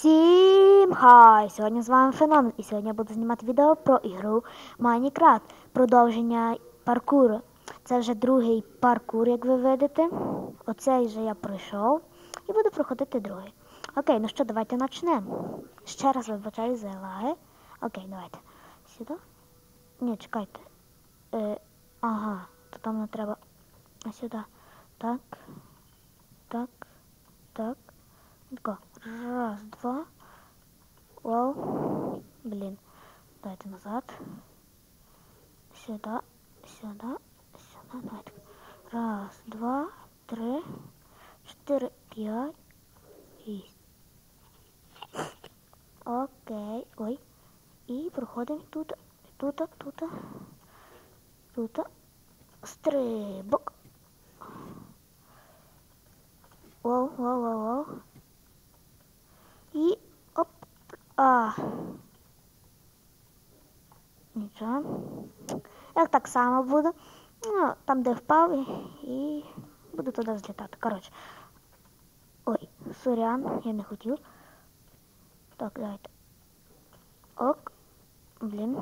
Всім хай! Сьогодні з вами Феномен і сьогодні я буду знімати відео про ігру Майнкрафт. Продовження паркуру. Це вже другий паркур, як ви видите. Оцей вже я пройшов і буду проходити другий. Окей, ну що, давайте почнемо. Ще раз вибачаю за лаги. Окей, давайте. Сюди. Ні, чекайте. Е, ага, то там не треба. А сюди. Так. Так. Так. Тако. Раз, два. Вау. Блин. Давайте назад. Сюда. Сюда. Сюда. Давайте. Раз, два, три, чотири, п'ять, шість. Окей. Ой. І проходимо тут. Тут, тут. Тут. Стрибок. Воу, воу, воу, воу. І оп. А. Нічого. Як так само буду. Ну, там, де впав, і буду туди злітати. Коротше. Ой, сорян, я не хотів. Так, давайте. Ок. Блін.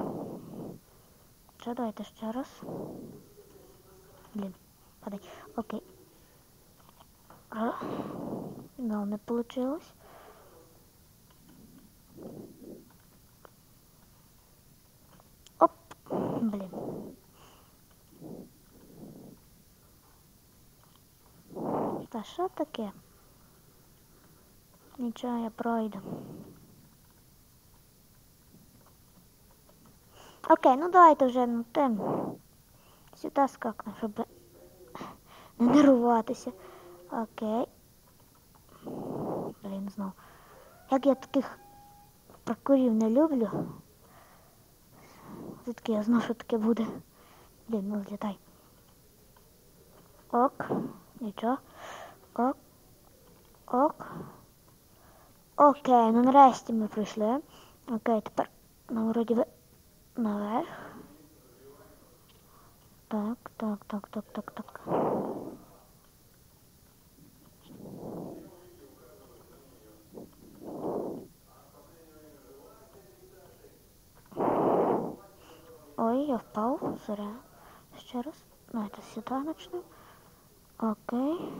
Що, давайте ще раз. Блін, падай. Окей. А, ну, не получилось. Оп, блин. Та що таке? Нічого, я пройду. Окей, ну давайте вже на тем. Сюди скакну, щоб не нервуватися. Окей. Блін, знов. Як я таких паркурів не люблю. Все-таки я знав, що таке буде. Блін, ну злітай. Ок. Нічого. Ок. Ок. Окей, ну нарешті ми прийшли. Окей, тепер нам вроді ви наверх. Так, так, так, так, так, так. Ой, я впав, зря. Ще раз. Давайте сюди начнем. Окей.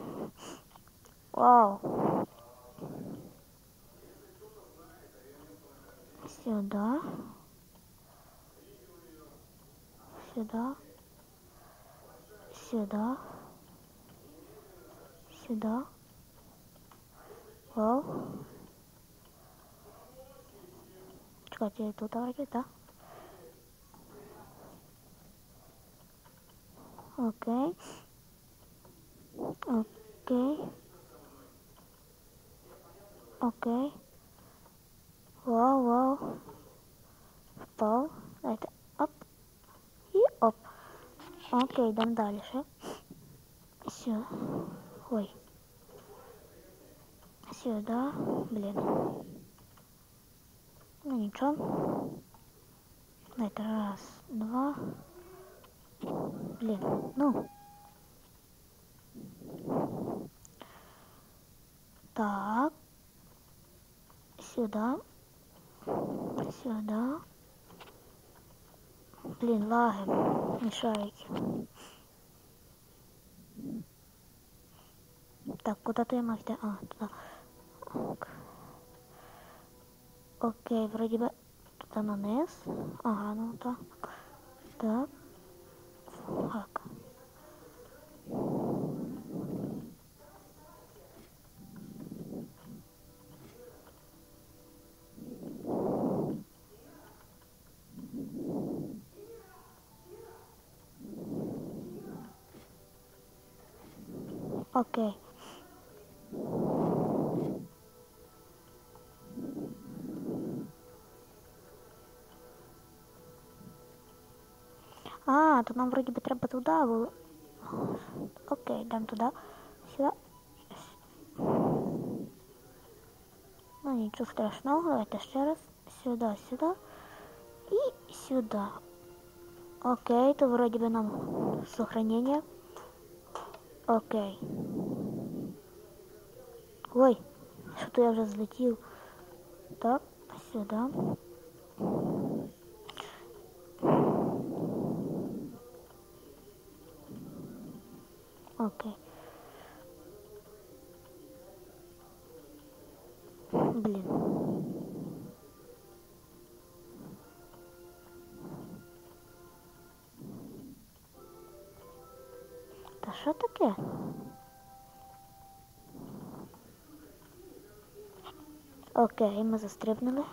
Вау. Сюда. Сюда. Сюда. Сюда. Вау. Чекайте, тут давайте, да? Окей. Окей. Окей. Вау, вау. Впав. Давайте. Оп. І оп. Окей, йдемо далі. Все. Ой. Сюда. Блін. Ну нічого. Давайте раз, два. Блин, ну. Так. Сюда. Сюда. Блин, лаги мешают. Так, куда-то я мог... А, туда. Ок. Окей, вроде бы туда на низ. Ага, ну так. Так. Так. Окей. А, то нам вроді би треба туди було. Окей, йдемо туди. Сюди. Ну нічого страшного, давайте ще раз. Сюди, сюди. І сюди. Окей, то вроді би нам сохранення. Окей. Ой, що то я вже злетів. Так, сюди. Окей. Блін. Що? Окей, ми застрибнули.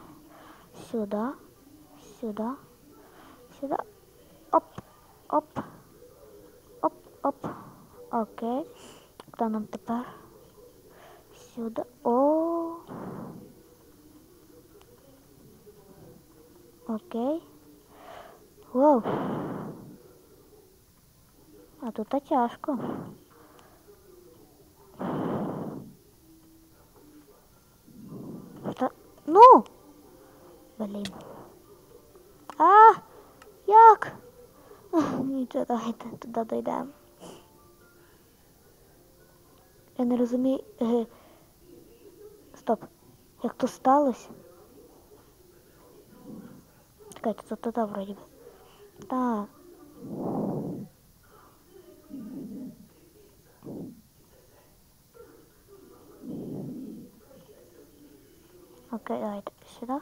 Сюди, сюди, сюди. Оп, оп, оп, оп. Окей. Куди нам тепер? Сюди. О. Окей. Воу. А тут а тяжко. Та... Ну! Блін. А! Як? Нічого, давайте туди дійдемо. Я не розумію. Е... Стоп. Як то сталося? Чекайте, це туди вроді. Так. Окей, давайте сюди.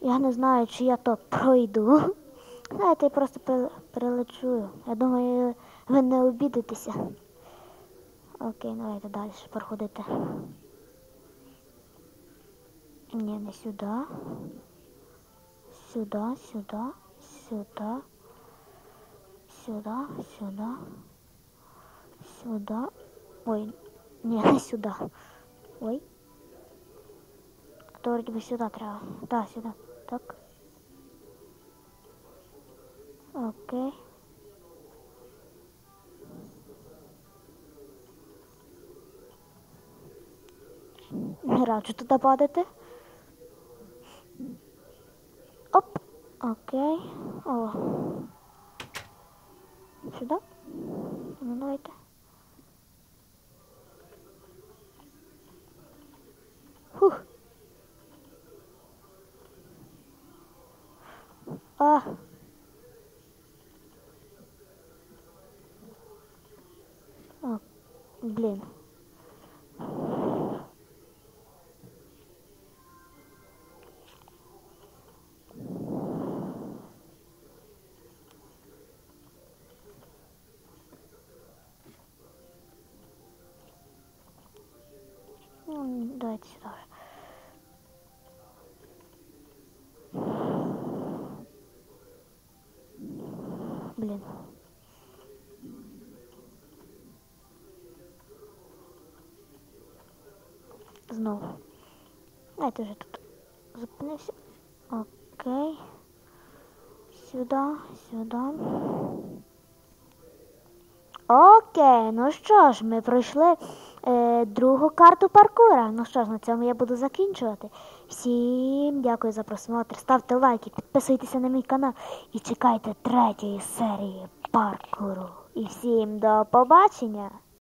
Я не знаю, чи я то пройду. Знаєте, я просто пере- Я думаю, ви не обідитеся. Окей, давайте далі проходити. Ні, не сюди. Сюди, сюди, сюди. Сюди, сюди. Сюди. Ой, не сюди. Ой. То вроді би сюди треба. Так, сюди. Так. Окей. Не раджу туди падати. Оп. Окей. О. Сюди. Ну, давайте. А. О, блін. Ну, давайте сюда Знову. Давайте вже тут зупинився. Окей. Сюди, сюди. Окей, ну що ж, ми пройшли е, другу карту паркура. Ну що ж, на цьому я буду закінчувати. Всім дякую за просмотр. Ставте лайки, підписуйтеся на мій канал і чекайте третьої серії паркуру. І всім до побачення!